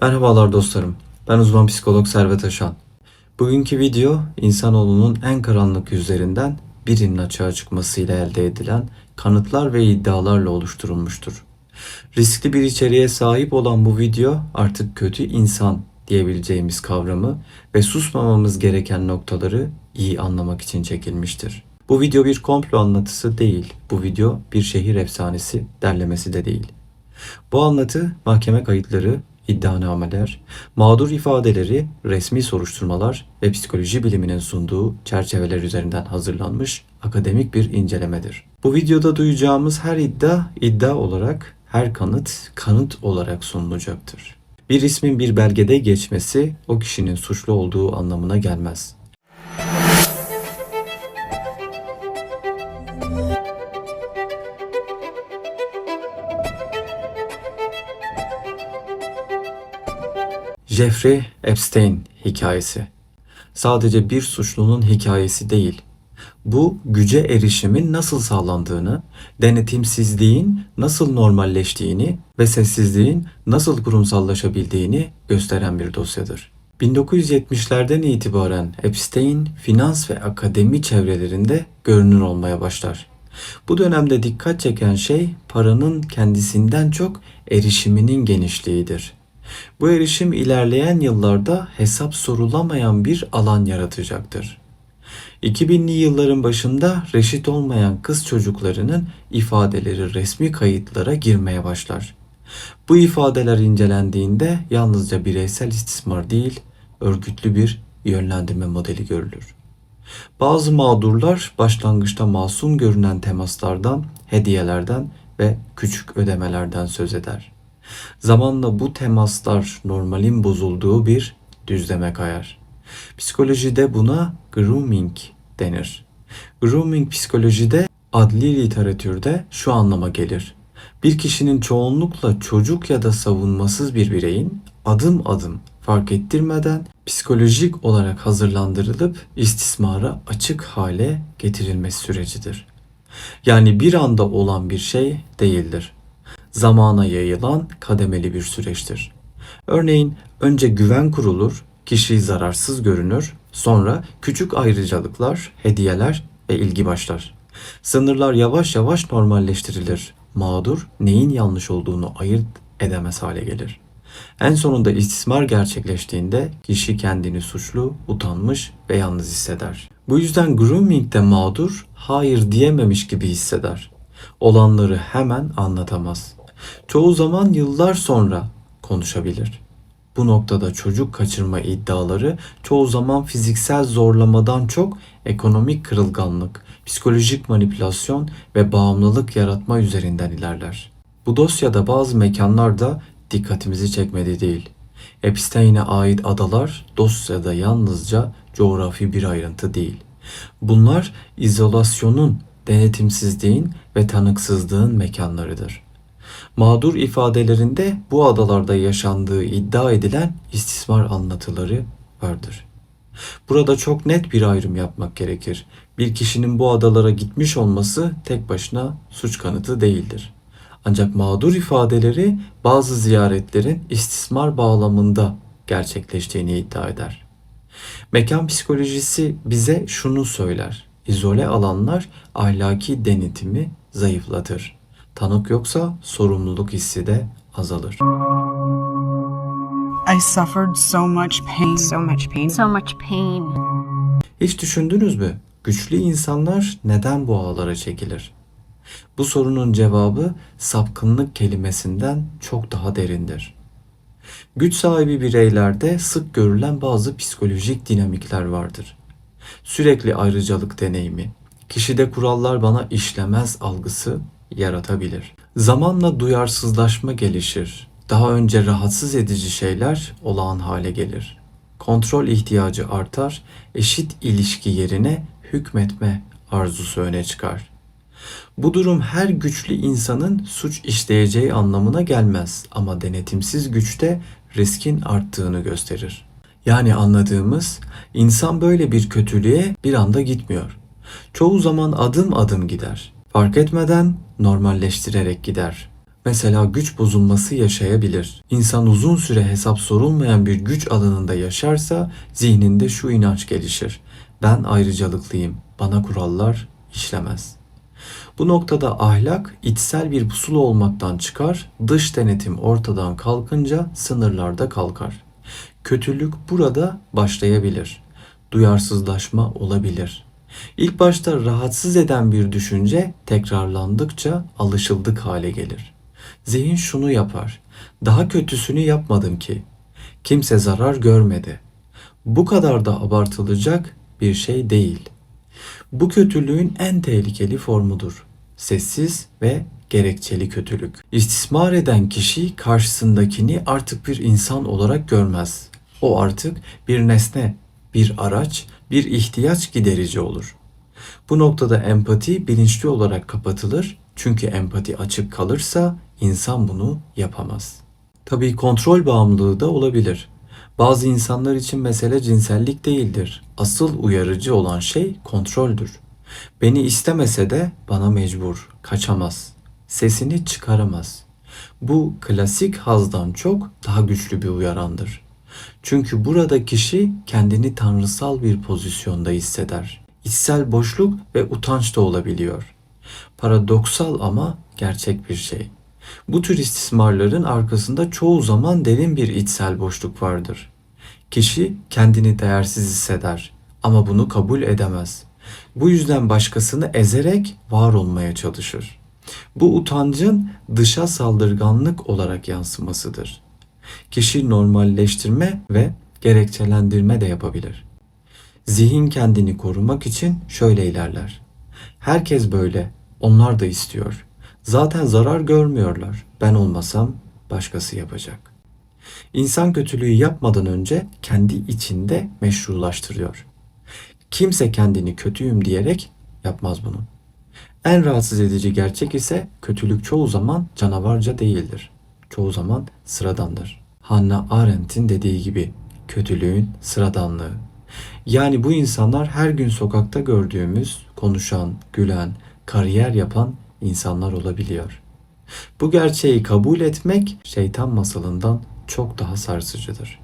Merhabalar dostlarım. Ben uzman psikolog Servet Aşan. Bugünkü video insanoğlunun en karanlık yüzlerinden birinin açığa çıkmasıyla elde edilen kanıtlar ve iddialarla oluşturulmuştur. Riskli bir içeriğe sahip olan bu video artık kötü insan diyebileceğimiz kavramı ve susmamamız gereken noktaları iyi anlamak için çekilmiştir. Bu video bir komplo anlatısı değil. Bu video bir şehir efsanesi derlemesi de değil. Bu anlatı mahkeme kayıtları, iddianameler, mağdur ifadeleri, resmi soruşturmalar ve psikoloji biliminin sunduğu çerçeveler üzerinden hazırlanmış akademik bir incelemedir. Bu videoda duyacağımız her iddia iddia olarak, her kanıt kanıt olarak sunulacaktır. Bir ismin bir belgede geçmesi o kişinin suçlu olduğu anlamına gelmez. Jeffrey Epstein hikayesi. Sadece bir suçlunun hikayesi değil. Bu güce erişimin nasıl sağlandığını, denetimsizliğin nasıl normalleştiğini ve sessizliğin nasıl kurumsallaşabildiğini gösteren bir dosyadır. 1970'lerden itibaren Epstein finans ve akademi çevrelerinde görünür olmaya başlar. Bu dönemde dikkat çeken şey paranın kendisinden çok erişiminin genişliğidir. Bu erişim ilerleyen yıllarda hesap sorulamayan bir alan yaratacaktır. 2000'li yılların başında reşit olmayan kız çocuklarının ifadeleri resmi kayıtlara girmeye başlar. Bu ifadeler incelendiğinde yalnızca bireysel istismar değil, örgütlü bir yönlendirme modeli görülür. Bazı mağdurlar başlangıçta masum görünen temaslardan, hediyelerden ve küçük ödemelerden söz eder. Zamanla bu temaslar normalin bozulduğu bir düzleme kayar. Psikolojide buna grooming denir. Grooming psikolojide adli literatürde şu anlama gelir. Bir kişinin çoğunlukla çocuk ya da savunmasız bir bireyin adım adım fark ettirmeden psikolojik olarak hazırlandırılıp istismara açık hale getirilmesi sürecidir. Yani bir anda olan bir şey değildir zamana yayılan kademeli bir süreçtir. Örneğin önce güven kurulur, kişi zararsız görünür, sonra küçük ayrıcalıklar, hediyeler ve ilgi başlar. Sınırlar yavaş yavaş normalleştirilir. Mağdur neyin yanlış olduğunu ayırt edemez hale gelir. En sonunda istismar gerçekleştiğinde kişi kendini suçlu, utanmış ve yalnız hisseder. Bu yüzden grooming'de mağdur hayır diyememiş gibi hisseder. Olanları hemen anlatamaz. Çoğu zaman yıllar sonra konuşabilir. Bu noktada çocuk kaçırma iddiaları çoğu zaman fiziksel zorlamadan çok ekonomik kırılganlık, psikolojik manipülasyon ve bağımlılık yaratma üzerinden ilerler. Bu dosyada bazı mekanlarda dikkatimizi çekmedi değil. Epstein'e ait adalar dosyada yalnızca coğrafi bir ayrıntı değil. Bunlar izolasyonun, denetimsizliğin ve tanıksızlığın mekanlarıdır. Mağdur ifadelerinde bu adalarda yaşandığı iddia edilen istismar anlatıları vardır. Burada çok net bir ayrım yapmak gerekir. Bir kişinin bu adalara gitmiş olması tek başına suç kanıtı değildir. Ancak mağdur ifadeleri bazı ziyaretlerin istismar bağlamında gerçekleştiğini iddia eder. Mekan psikolojisi bize şunu söyler. İzole alanlar ahlaki denetimi zayıflatır. Tanık yoksa sorumluluk hissi de azalır. I suffered so much pain. so much pain. So much pain. Hiç düşündünüz mü? Güçlü insanlar neden bu ağlara çekilir? Bu sorunun cevabı sapkınlık kelimesinden çok daha derindir. Güç sahibi bireylerde sık görülen bazı psikolojik dinamikler vardır. Sürekli ayrıcalık deneyimi, kişide kurallar bana işlemez algısı yaratabilir. Zamanla duyarsızlaşma gelişir. Daha önce rahatsız edici şeyler olağan hale gelir. Kontrol ihtiyacı artar, eşit ilişki yerine hükmetme arzusu öne çıkar. Bu durum her güçlü insanın suç işleyeceği anlamına gelmez ama denetimsiz güçte riskin arttığını gösterir. Yani anladığımız insan böyle bir kötülüğe bir anda gitmiyor. Çoğu zaman adım adım gider Fark etmeden normalleştirerek gider. Mesela güç bozulması yaşayabilir. İnsan uzun süre hesap sorulmayan bir güç alanında yaşarsa zihninde şu inanç gelişir. Ben ayrıcalıklıyım. Bana kurallar işlemez. Bu noktada ahlak içsel bir pusula olmaktan çıkar, dış denetim ortadan kalkınca sınırlarda kalkar. Kötülük burada başlayabilir. Duyarsızlaşma olabilir. İlk başta rahatsız eden bir düşünce tekrarlandıkça alışıldık hale gelir. Zihin şunu yapar. Daha kötüsünü yapmadım ki. Kimse zarar görmedi. Bu kadar da abartılacak bir şey değil. Bu kötülüğün en tehlikeli formudur. Sessiz ve gerekçeli kötülük. İstismar eden kişi karşısındakini artık bir insan olarak görmez. O artık bir nesne, bir araç, bir ihtiyaç giderici olur. Bu noktada empati bilinçli olarak kapatılır çünkü empati açık kalırsa insan bunu yapamaz. Tabii kontrol bağımlılığı da olabilir. Bazı insanlar için mesele cinsellik değildir. Asıl uyarıcı olan şey kontroldür. Beni istemese de bana mecbur, kaçamaz. Sesini çıkaramaz. Bu klasik hazdan çok daha güçlü bir uyarandır. Çünkü burada kişi kendini tanrısal bir pozisyonda hisseder. İçsel boşluk ve utanç da olabiliyor. Paradoksal ama gerçek bir şey. Bu tür istismarların arkasında çoğu zaman derin bir içsel boşluk vardır. Kişi kendini değersiz hisseder ama bunu kabul edemez. Bu yüzden başkasını ezerek var olmaya çalışır. Bu utancın dışa saldırganlık olarak yansımasıdır. Kişi normalleştirme ve gerekçelendirme de yapabilir. Zihin kendini korumak için şöyle ilerler. Herkes böyle, onlar da istiyor. Zaten zarar görmüyorlar. Ben olmasam başkası yapacak. İnsan kötülüğü yapmadan önce kendi içinde meşrulaştırıyor. Kimse kendini kötüyüm diyerek yapmaz bunu. En rahatsız edici gerçek ise kötülük çoğu zaman canavarca değildir. Çoğu zaman sıradandır. Hannah Arendt'in dediği gibi kötülüğün sıradanlığı. Yani bu insanlar her gün sokakta gördüğümüz konuşan, gülen, kariyer yapan insanlar olabiliyor. Bu gerçeği kabul etmek şeytan masalından çok daha sarsıcıdır.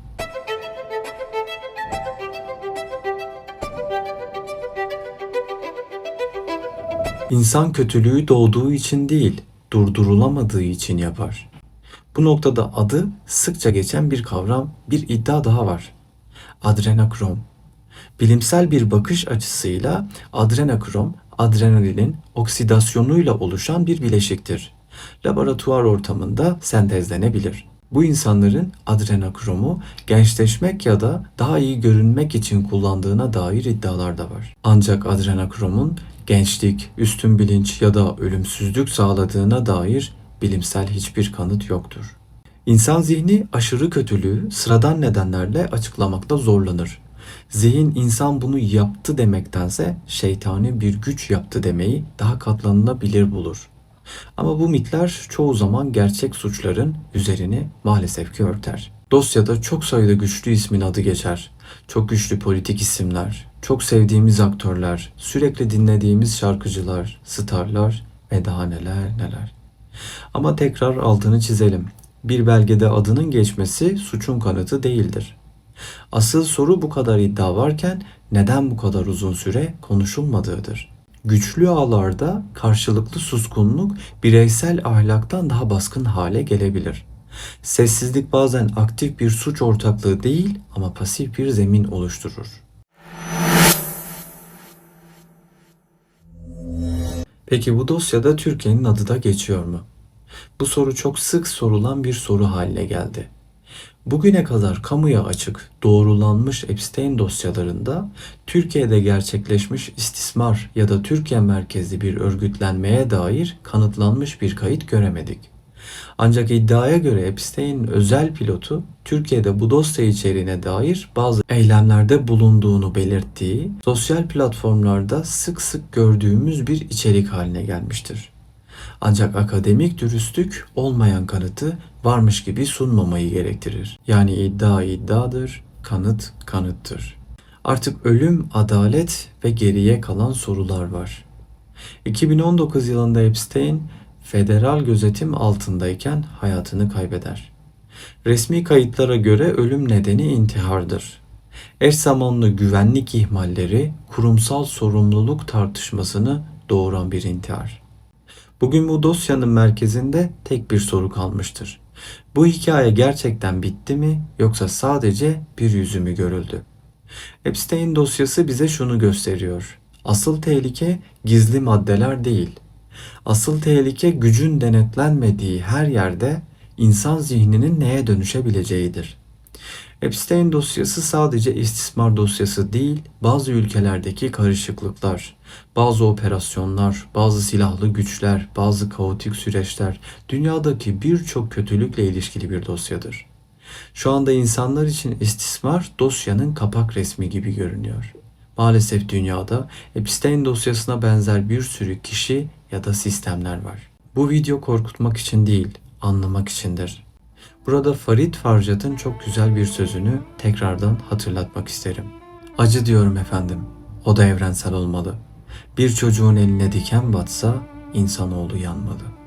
İnsan kötülüğü doğduğu için değil, durdurulamadığı için yapar. Bu noktada adı sıkça geçen bir kavram, bir iddia daha var. Adrenokrom. Bilimsel bir bakış açısıyla adrenokrom, adrenalinin oksidasyonuyla oluşan bir bileşiktir. Laboratuvar ortamında sentezlenebilir. Bu insanların adrenokromu gençleşmek ya da daha iyi görünmek için kullandığına dair iddialar da var. Ancak adrenokromun gençlik, üstün bilinç ya da ölümsüzlük sağladığına dair bilimsel hiçbir kanıt yoktur. İnsan zihni aşırı kötülüğü sıradan nedenlerle açıklamakta zorlanır. Zihin insan bunu yaptı demektense şeytani bir güç yaptı demeyi daha katlanılabilir bulur. Ama bu mitler çoğu zaman gerçek suçların üzerini maalesef ki örter. Dosyada çok sayıda güçlü ismin adı geçer. Çok güçlü politik isimler, çok sevdiğimiz aktörler, sürekli dinlediğimiz şarkıcılar, starlar ve daha neler neler. Ama tekrar altını çizelim. Bir belgede adının geçmesi suçun kanıtı değildir. Asıl soru bu kadar iddia varken neden bu kadar uzun süre konuşulmadığıdır. Güçlü ağlarda karşılıklı suskunluk bireysel ahlaktan daha baskın hale gelebilir. Sessizlik bazen aktif bir suç ortaklığı değil ama pasif bir zemin oluşturur. Peki bu dosyada Türkiye'nin adı da geçiyor mu? Bu soru çok sık sorulan bir soru haline geldi. Bugüne kadar kamuya açık, doğrulanmış Epstein dosyalarında Türkiye'de gerçekleşmiş istismar ya da Türkiye merkezli bir örgütlenmeye dair kanıtlanmış bir kayıt göremedik. Ancak iddiaya göre Epstein'in özel pilotu Türkiye'de bu dosya içeriğine dair bazı eylemlerde bulunduğunu belirttiği sosyal platformlarda sık sık gördüğümüz bir içerik haline gelmiştir. Ancak akademik dürüstlük olmayan kanıtı varmış gibi sunmamayı gerektirir. Yani iddia iddiadır, kanıt kanıttır. Artık ölüm, adalet ve geriye kalan sorular var. 2019 yılında Epstein federal gözetim altındayken hayatını kaybeder. Resmi kayıtlara göre ölüm nedeni intihardır. Eş zamanlı güvenlik ihmalleri kurumsal sorumluluk tartışmasını doğuran bir intihar. Bugün bu dosyanın merkezinde tek bir soru kalmıştır. Bu hikaye gerçekten bitti mi yoksa sadece bir yüzü mü görüldü? Epstein dosyası bize şunu gösteriyor. Asıl tehlike gizli maddeler değil. Asıl tehlike gücün denetlenmediği her yerde insan zihninin neye dönüşebileceğidir. Epstein dosyası sadece istismar dosyası değil, bazı ülkelerdeki karışıklıklar, bazı operasyonlar, bazı silahlı güçler, bazı kaotik süreçler, dünyadaki birçok kötülükle ilişkili bir dosyadır. Şu anda insanlar için istismar dosyanın kapak resmi gibi görünüyor. Maalesef dünyada Epstein dosyasına benzer bir sürü kişi ya da sistemler var. Bu video korkutmak için değil, anlamak içindir. Burada Farid Farjat'ın çok güzel bir sözünü tekrardan hatırlatmak isterim. Acı diyorum efendim, o da evrensel olmalı. Bir çocuğun eline diken batsa insanoğlu yanmalı.